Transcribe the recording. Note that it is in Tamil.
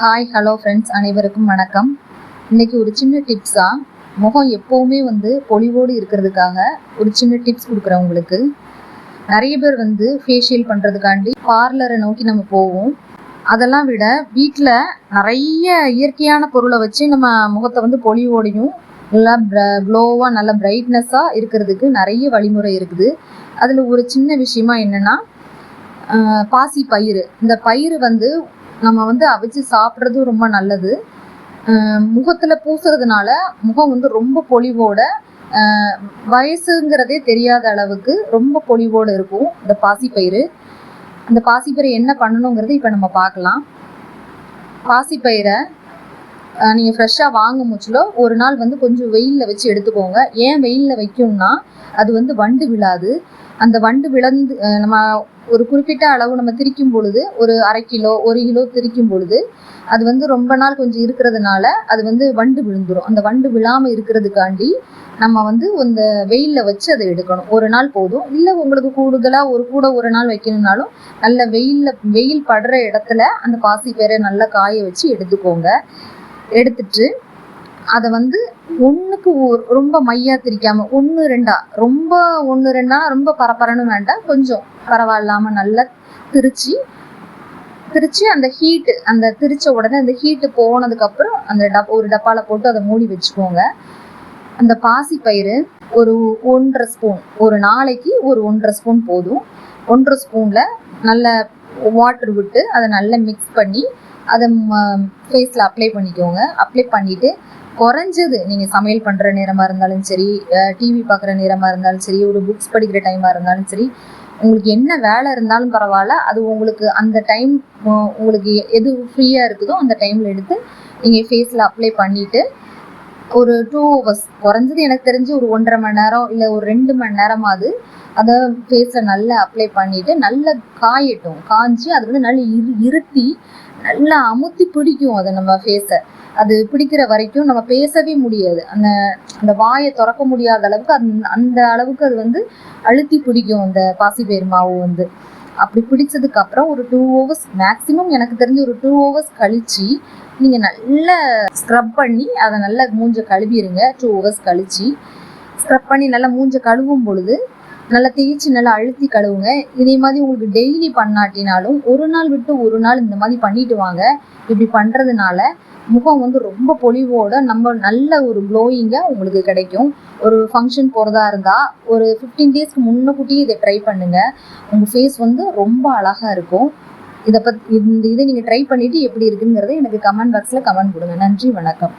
ஹாய் ஹலோ ஃப்ரெண்ட்ஸ் அனைவருக்கும் வணக்கம். இன்றைக்கி ஒரு சின்ன டிப்ஸாக முகம் எப்போவுமே வந்து பொலிவோடு இருக்கிறதுக்காக ஒரு சின்ன டிப்ஸ் கொடுக்குறேன் உங்களுக்கு. நிறைய பேர் வந்து ஃபேஷியல் பண்ணுறதுக்காண்டி பார்லரை நோக்கி நம்ம போவோம். அதெல்லாம் விட வீட்டில் நிறைய இயற்கையான பொருளை வச்சு நம்ம முகத்தை வந்து பொலிவோடையும் நல்லா க்ளோவாக நல்ல பிரைட்னஸாக இருக்கிறதுக்கு நிறைய வழிமுறை இருக்குது. அதில் ஒரு சின்ன விஷயமா என்னென்னா பாசி பயிறு. இந்த பயிறு வந்து நம்ம வந்து அவிச்சு சாப்பிட்றதும் ரொம்ப நல்லது. முகத்தில் பூசுறதுனால முகம் வந்து ரொம்ப பொலிவோட வயசுங்கிறதே தெரியாத அளவுக்கு ரொம்ப பொலிவோடு இருக்கும் இந்த பாசிப்பயிறு. அந்த பாசிப்பயிறை என்ன பண்ணணுங்கிறது இப்போ நம்ம பார்க்கலாம். பாசிப்பயிரை நீங்கள் ஃப்ரெஷ்ஷாக வாங்க முச்சிலோ ஒரு நாள் வந்து கொஞ்சம் வெயிலில் வச்சு எடுத்துக்கோங்க. ஏன் வெயிலில் வைக்கணும்னா அது வந்து வண்டு விழாது. அந்த வண்டு விழந்து நம்ம ஒரு குறிப்பிட்ட அளவு நம்ம திரிக்கும் பொழுது ஒரு அரை கிலோ ஒரு கிலோ திரிக்கும் பொழுது அது வந்து ரொம்ப நாள் கொஞ்சம் இருக்கிறதுனால அது வந்து வண்டு விழுந்துடும் அந்த வண்டு விழாமல் இருக்கிறதுக்காண்டி நம்ம வந்து இந்த வெயிலில் வச்சு அதை எடுக்கணும். ஒரு நாள் போதும். இல்லை உங்களுக்கு கூடுதலாக ஒரு கூட ஒரு நாள் வைக்கணும்னாலும் நல்ல வெயிலில் வெயில் படுற இடத்துல அந்த பாசி பேரை நல்லா காய வச்சு எடுத்துக்கோங்க. எடுத்துட்டு அதை வந்து ஒன்றுக்கு ரொம்ப மையா திரிக்காம ஒன்று ரெண்டா ரொம்ப ஒன்று ரெண்டா ரொம்ப பரபரன்னு வேண்டாம் கொஞ்சம் பரவாயில்லாம நல்லா திரிச்சு திரிச்சு அந்த ஹீட்டு அந்த திரிச்ச உடனே அந்த ஹீட்டு போனதுக்கப்புறம் அந்த டப் ஒரு டப்பால போட்டு அதை மூடி வச்சுக்கோங்க. அந்த பாசி பயிறு ஒரு ஒன்றரை ஸ்பூன் ஒரு நாளைக்கு ஒரு ஒன்றரை ஸ்பூன் போதும். ஒன்றரை ஸ்பூனில் நல்ல வாட்டர் விட்டு அதை நல்லா மிக்ஸ் பண்ணி அதை ஃபேஸில் அப்ளை பண்ணிக்கோங்க. அப்ளை பண்ணிவிட்டு குறைஞ்சது நீங்கள் சமையல் பண்ணுற நேரமாக இருந்தாலும் சரி டிவி பார்க்குற நேரமாக இருந்தாலும் சரி ஒரு புக்ஸ் படிக்கிற டைமாக இருந்தாலும் சரி உங்களுக்கு என்ன வேலை இருந்தாலும் பரவாயில்ல. அது உங்களுக்கு அந்த டைம் உங்களுக்கு எது ஃப்ரீயாக இருக்குதோ அந்த டைமில் எடுத்து நீங்கள் ஃபேஸில் அப்ளை பண்ணிவிட்டு ஒரு டூ ஹவர்ஸ் குறைஞ்சது எனக்கு தெரிஞ்சு ஒரு ஒன்றரை மணி நேரம் இல்லை ஒரு ரெண்டு மணி நேரமாவது அதை ஃபேஸில் நல்லா அப்ளை பண்ணிவிட்டு நல்லா காயட்டும். காய்ச்சி அது வந்து நல்லா இரு இருத்தி நல்லா அமுத்தி பிடிக்கும் அதை நம்ம ஃபேஸை அது பிடிக்கிற வரைக்கும் நம்ம பேசவே முடியாது. அந்த அந்த வாயை திறக்க முடியாத அளவுக்கு அந் அந்த அளவுக்கு அது வந்து அழுத்தி பிடிக்கும் அந்த பாசிப்பயிர் மாவு வந்து. அப்படி பிடிச்சதுக்கு அப்புறம் ஒரு டூ ஹவர்ஸ் மேக்ஸிமம் எனக்கு தெரிஞ்சு ஒரு டூ ஹவர்ஸ் கழிச்சு நீங்கள் நல்ல ஸ்க்ரப் பண்ணி அதை நல்லா மூஞ்ச கழுவிடுங்க டூ ஹவர்ஸ் கழிச்சு ஸ்க்ரப் பண்ணி நல்லா மூஞ்ச கழுவும் பொழுது நல்லா தேய்ச்சி நல்லா அழுத்தி கழுவுங்க. இதே மாதிரி உங்களுக்கு டெய்லி பண்ணாட்டினாலும் ஒரு நாள் விட்டு ஒரு நாள் இந்த மாதிரி பண்ணிட்டு வாங்க. இப்படி பண்ணுறதுனால முகம் வந்து ரொம்ப பொலிவோட நம்ம நல்ல ஒரு க்ளோயிங்காக உங்களுக்கு கிடைக்கும். ஒரு ஃபங்க்ஷன் போகிறதா இருந்தால் ஒரு ஃபிஃப்டீன் டேஸ்க்கு முன்னக்கூட்டியே இதை ட்ரை பண்ணுங்கள் உங்கள் ஃபேஸ் வந்து ரொம்ப அழகாக இருக்கும். இதை பத் இந்த இதை நீங்கள் ட்ரை பண்ணிவிட்டு எப்படி இருக்குங்கிறத எனக்கு கமெண்ட் பாக்ஸில் கமெண்ட் கொடுங்க. நன்றி வணக்கம்.